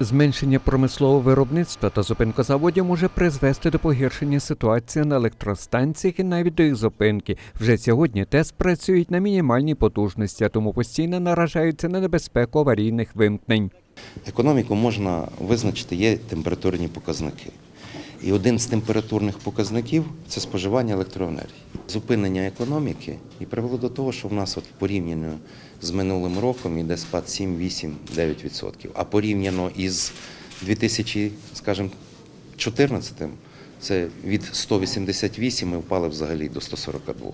Зменшення промислового виробництва та зупинка заводів може призвести до погіршення ситуації на електростанціях і навіть до їх зупинки. Вже сьогодні ТЕС працюють на мінімальній потужності, а тому постійно наражаються на небезпеку аварійних вимкнень. Економіку можна визначити, є температурні показники. І один з температурних показників це споживання електроенергії. Зупинення економіки і привело до того, що в нас от порівняно з минулим роком іде спад 7, 8, 9%. А порівняно із 2014 це від 188 ми впали взагалі до 142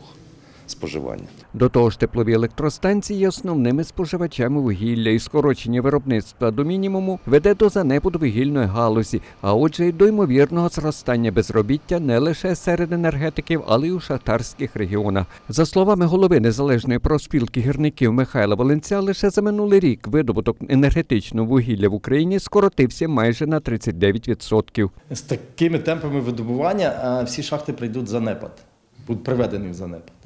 споживання. До того ж, теплові електростанції є основними споживачами вугілля і скорочення виробництва до мінімуму веде до занепаду вугільної галузі, а отже, й до ймовірного зростання безробіття не лише серед енергетиків, але й у шахтарських регіонах. За словами голови незалежної профспілки гірників Михайла Воленця, лише за минулий рік видобуток енергетичного вугілля в Україні скоротився майже на 39%. З такими темпами видобування всі шахти прийдуть в занепад, будуть приведені в занепад.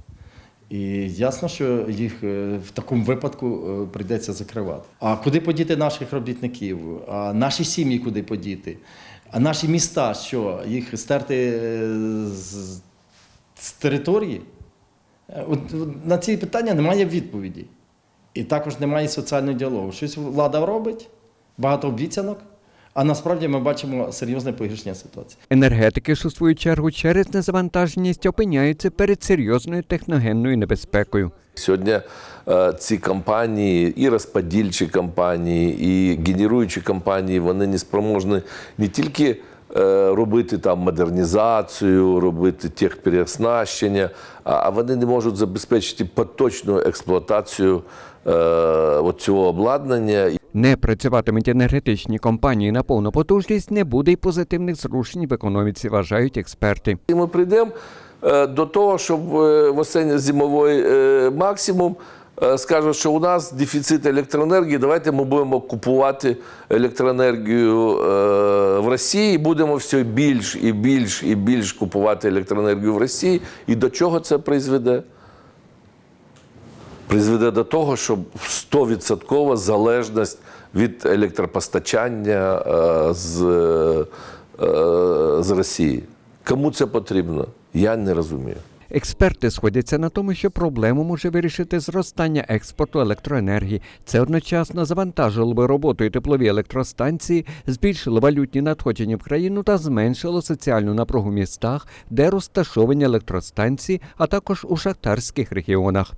І ясно, що їх е, в такому випадку е, прийдеться закривати. А куди подіти наших робітників? А наші сім'ї куди подіти? А наші міста, що їх стерти е, з, з території? От на ці питання немає відповіді. І також немає соціального діалогу. Щось влада робить, багато обіцянок, а насправді ми бачимо серйозне погіршення ситуації. Енергетики ж у свою чергу через незавантаженість опиняються перед серйозною техногенною небезпекою. Сьогодні е, ці компанії, і розподільчі компанії, і генеруючі компанії, вони не спроможні не тільки е, робити там модернізацію, робити техпереоснащення, а а вони не можуть забезпечити поточну експлуатацію е, цього обладнання. Не працюватимуть енергетичні компанії на повну потужність, не буде й позитивних зрушень в економіці, вважають експерти. І ми прийдемо е, до того, щоб е, в осінньо-зимовий е, максимум скажуть, що у нас дефіцит електроенергії, давайте ми будемо купувати електроенергію в Росії, будемо все більш і більш і більш купувати електроенергію в Росії. І до чого це призведе? Призведе до того, що 100% залежність від електропостачання е, з, е, з Росії. Кому це потрібно? Я не розумію. Експерти сходяться на тому, що проблему може вирішити зростання експорту електроенергії. Це одночасно завантажило би роботою теплові електростанції, збільшило валютні надходження в країну та зменшило соціальну напругу в містах, де розташовані електростанції, а також у шахтарських регіонах.